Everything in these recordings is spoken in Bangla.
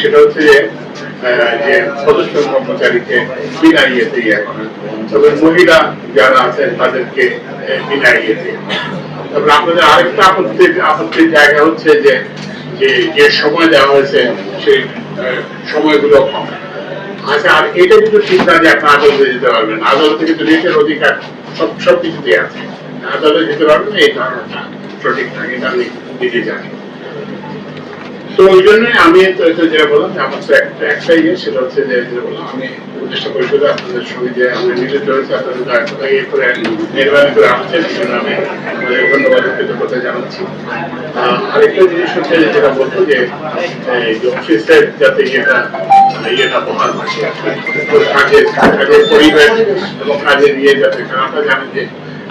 সেটা হচ্ছে যে যে সদস্য কর্মচারীকে বিনা ইয়েতে ইয়ে তবে মহিলা যারা আছেন, তাদেরকে বিনা ইয়েতে ইয়ে। তারপরে আপনাদের আরেকটা আপত্তির আপত্তির জায়গা হচ্ছে যে যে যে সময় দেওয়া হয়েছে, সেই সময়গুলো কম। আচ্ছা আর এটা কিন্তু ঠিক না যে আপনি আদালতে যেতে পারবেন। আদালতে কিন্তু রেটের অধিকার সব সব কিছুতেই আছে। আদালতে যেতে পারবেন এই ধারণাটা সঠিক না, এটা আমি নিজে তো ওই জন্যই আমি যেটা বললাম যে আমার তো একটা একটাই ইয়ে সেটা হচ্ছে যে যেটা বললাম, আমি উপদেষ্টা পরিষদে আপনাদের সঙ্গে যে আমরা মিলিত হয়েছে, আপনাদের দয়া ইয়ে করে নির্বাচন করে আনছেন এই জন্য আমি আপনাদের ধন্যবাদ কৃতজ্ঞতা জানাচ্ছি। আরেকটা জিনিস হচ্ছে যেটা বলতো যে অফিসের যাতে ইয়েটা ইয়েটা বহাল থাকে কাজের পরিবেশ এবং কাজের ইয়ে যাতে কারণ আপনারা জানেন যে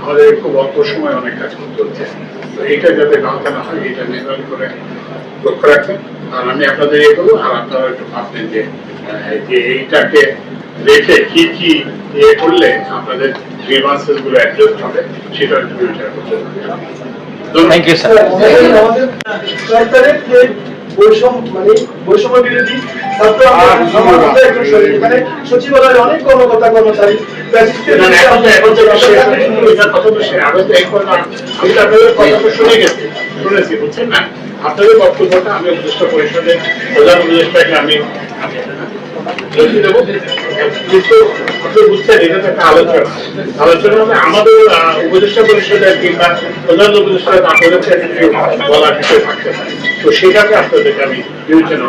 আমাদের খুব অল্প সময় অনেক কাজ করতে হচ্ছে। তো এইটা যাতে গাঁথা না হয় এটা লক্ষ্য রাখবেন আর আমি আপনাদের ইয়ে করব আর আপনারা একটু ভাববেন যে এইটাকে রেখে কি কি ইয়ে করলে আপনাদের গ্রিভান্সেসগুলো অ্যাডজাস্ট হবে সেটা একটু বিচার করতে হবে। থ্যাংক ইউ স্যার বৈষম্য মানে বৈষম্য বিরোধী ছাত্র মানে সচিবালয়ের অনেক কর্মকর্তা কর্মচারী আপনাদের কথা শুনে গেছি, শুনেছি, বুঝছেন না? আপনাদের বক্তব্যটা আমি উপদেষ্টা পরিষদের প্রধান উপদেষ্টাকে আমি। কিন্তু বুঝছেন, এটা একটা আলোচনা আলোচনা মানে আমাদের উপদেষ্টা পরিষদের কিংবা প্রধান উপদেষ্টা আপনাদের তো সেটাকে আপনাদেরকে আমি বিবেচনা।